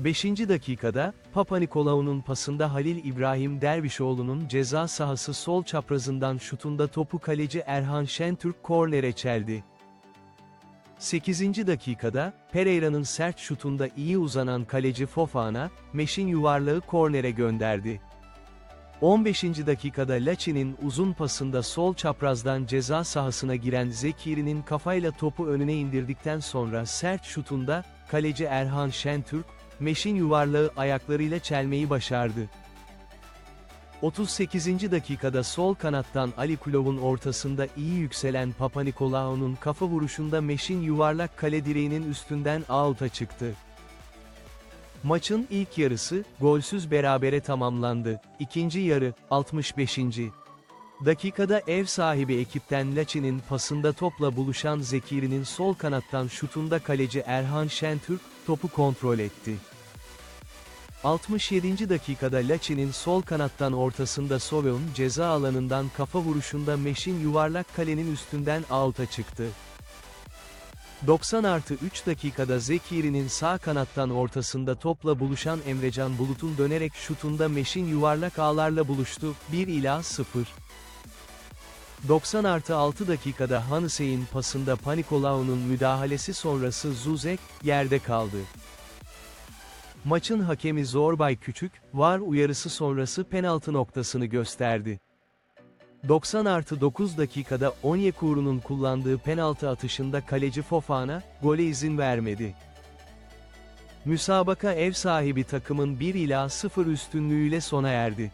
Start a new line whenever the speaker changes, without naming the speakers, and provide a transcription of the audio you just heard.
5. dakikada, Papa Nikolaou'nun pasında Halil İbrahim Dervişoğlu'nun ceza sahası sol çaprazından şutunda topu kaleci Erhan Şentürk kornere çeldi. 8. dakikada, Pereira'nın sert şutunda iyi uzanan kaleci Fofana, Meş'in yuvarlağı kornere gönderdi. 15. dakikada Laçin'in uzun pasında sol çaprazdan ceza sahasına giren Zekiri'nin kafayla topu önüne indirdikten sonra sert şutunda, kaleci Erhan Şentürk, Meş'in yuvarlağı ayaklarıyla çelmeyi başardı. 38. dakikada sol kanattan Ali Kulov'un ortasında iyi yükselen Papa kafa vuruşunda Meş'in yuvarlak kale direğinin üstünden out'a çıktı. Maçın ilk yarısı, golsüz berabere tamamlandı. İkinci yarı, 65. Dakikada ev sahibi ekipten Laçin'in pasında topla buluşan Zekiri'nin sol kanattan şutunda kaleci Erhan Şentürk, topu kontrol etti. 67. dakikada Laçin'in sol kanattan ortasında Soveon ceza alanından kafa vuruşunda Meş'in yuvarlak kalenin üstünden out'a çıktı. 90 artı 3 dakikada Zekiri'nin sağ kanattan ortasında topla buluşan Emrecan Bulut'un dönerek şutunda Meş'in yuvarlak ağlarla buluştu, 1 ila 0. 90 artı 6 dakikada Hanısey'in pasında Panikolaou'nun müdahalesi sonrası Zuzek, yerde kaldı. Maçın hakemi Zorbay Küçük, VAR uyarısı sonrası penaltı noktasını gösterdi. 90 artı 9 dakikada Onyekuru'nun kullandığı penaltı atışında kaleci Fofana, gole izin vermedi. Müsabaka ev sahibi takımın 1 ila 0 üstünlüğüyle sona erdi.